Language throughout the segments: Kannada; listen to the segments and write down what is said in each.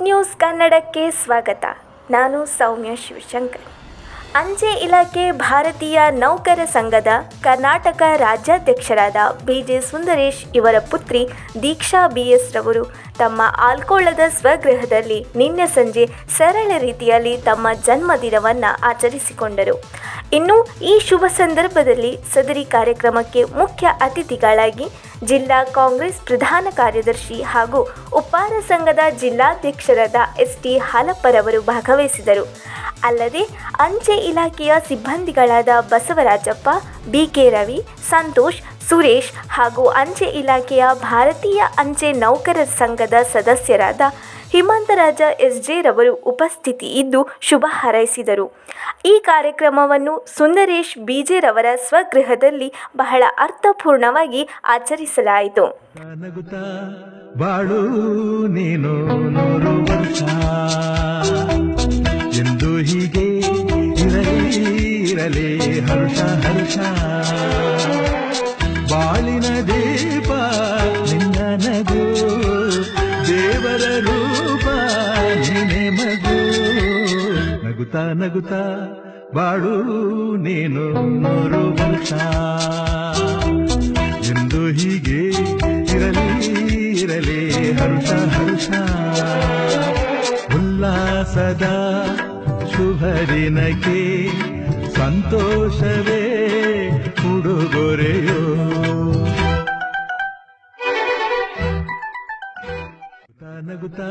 ನ್ಯೂಸ್ ಕನ್ನಡಕ್ಕೆ ಸ್ವಾಗತ. ನಾನು ಸೌಮ್ಯ ಶಿವಶಂಕರ್. ಅಂಚೆ ಇಲಾಖೆ ಭಾರತೀಯ ನೌಕರ ಸಂಘದ ಕರ್ನಾಟಕ ರಾಜ್ಯಾಧ್ಯಕ್ಷರಾದ ಬಿ ಜೆ ಸುಂದರೇಶ್ ಇವರ ಪುತ್ರಿ ದೀಕ್ಷಾ ಬಿ ಎಸ್ ರವರು ತಮ್ಮ ಆಲ್ಕೋಳದ ಸ್ವಗೃಹದಲ್ಲಿ ನಿನ್ನೆ ಸಂಜೆ ಸರಳ ರೀತಿಯಲ್ಲಿ ತಮ್ಮ ಜನ್ಮದಿನವನ್ನು ಆಚರಿಸಿಕೊಂಡರು. ಇನ್ನು ಈ ಶುಭ ಸಂದರ್ಭದಲ್ಲಿ ಸದರಿ ಕಾರ್ಯಕ್ರಮಕ್ಕೆ ಮುಖ್ಯ ಅತಿಥಿಗಳಾಗಿ ಜಿಲ್ಲಾ ಕಾಂಗ್ರೆಸ್ ಪ್ರಧಾನ ಕಾರ್ಯದರ್ಶಿ ಹಾಗೂ ಉಪ್ಪಾರ ಸಂಘದ ಜಿಲ್ಲಾಧ್ಯಕ್ಷರಾದ ಎಸ್ ಟಿ ಹಾಲಪ್ಪರವರು ಭಾಗವಹಿಸಿದರು. ಅಲ್ಲದೆ ಅಂಚೆ ಇಲಾಖೆಯ ಸಿಬ್ಬಂದಿಗಳಾದ ಬಸವರಾಜಪ್ಪ ಬಿ ಕೆ ರವಿ, ಸಂತೋಷ್, ಸುರೇಶ್ ಹಾಗೂ ಅಂಚೆ ಇಲಾಖೆಯ ಭಾರತೀಯ ಅಂಚೆ ನೌಕರರ ಸಂಘದ ಸದಸ್ಯರಾದ ಹಿಮಂತರಾಜ ಎಸ್ ಜೆ ರವರು ಉಪಸ್ಥಿತಿ ಇದ್ದು ಶುಭ ಹಾರೈಸಿದರು. ಈ ಕಾರ್ಯಕ್ರಮವನ್ನು ಸುಂದರೇಶ್ ಬಿಜೆರವರ ಸ್ವಗೃಹದಲ್ಲಿ ಬಹಳ ಅರ್ಥಪೂರ್ಣವಾಗಿ ಆಚರಿಸಲಾಯಿತು. ಹೀಗೆ ಇರಲಿ, ಹರ್ಷ ಹರ್ಷ. ಬಾಳಿನ ದೀಪ ನಿನ್ನ ನಗು, ದೇವರ ನೀನೆ ಮಗು. ನಗುತ್ತಾ ನಗುತ್ತಾ ಬಾಳು ನೀನು ನೂರು ಎಂದು ಹೀಗೆ ಇರಲಿ ಇರಲಿ ಹರ್ಷ ಹರ್ಷ. ಉಲ್ಲಾಸದ ಶುಭ ದಿನಕ್ಕೆ ಸಂತೋಷವೇ ಉಡುಗೊರೆಯೋ. ನಗುತ್ತಾ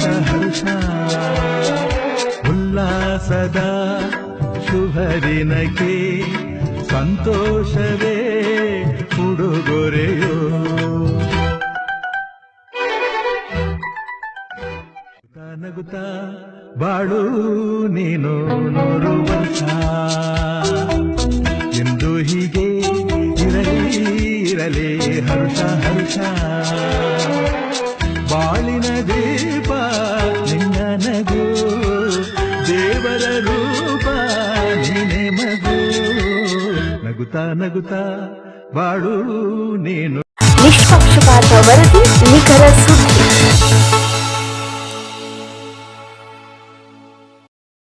ಹರ್ಷ ಹರ್ಷ. ಉಲ್ಲಾಸದ ಶುಭ ದಿನಕ್ಕೆ ಸಂತೋಷವೇ ಉಡುಗೊರೆಯೋ. ನಗುತ್ತ, ಬಾಳು ನೀನು ನೂರು ವರ್ಷ ಎಂದು ಹೀಗೆ ಇರಲಿ ಇರಲಿ ಹರ್ಷ ಹರ್ಷ. ಬಾಳಿನ ನಗುತ್ತಾ ನಗುತ್ತಾ ಬಾಳು ನೀನು. ನಿಷ್ಪಕ್ಷಪಾತ ವರದಿ ನಿಖರ ಸುದ್ದಿ.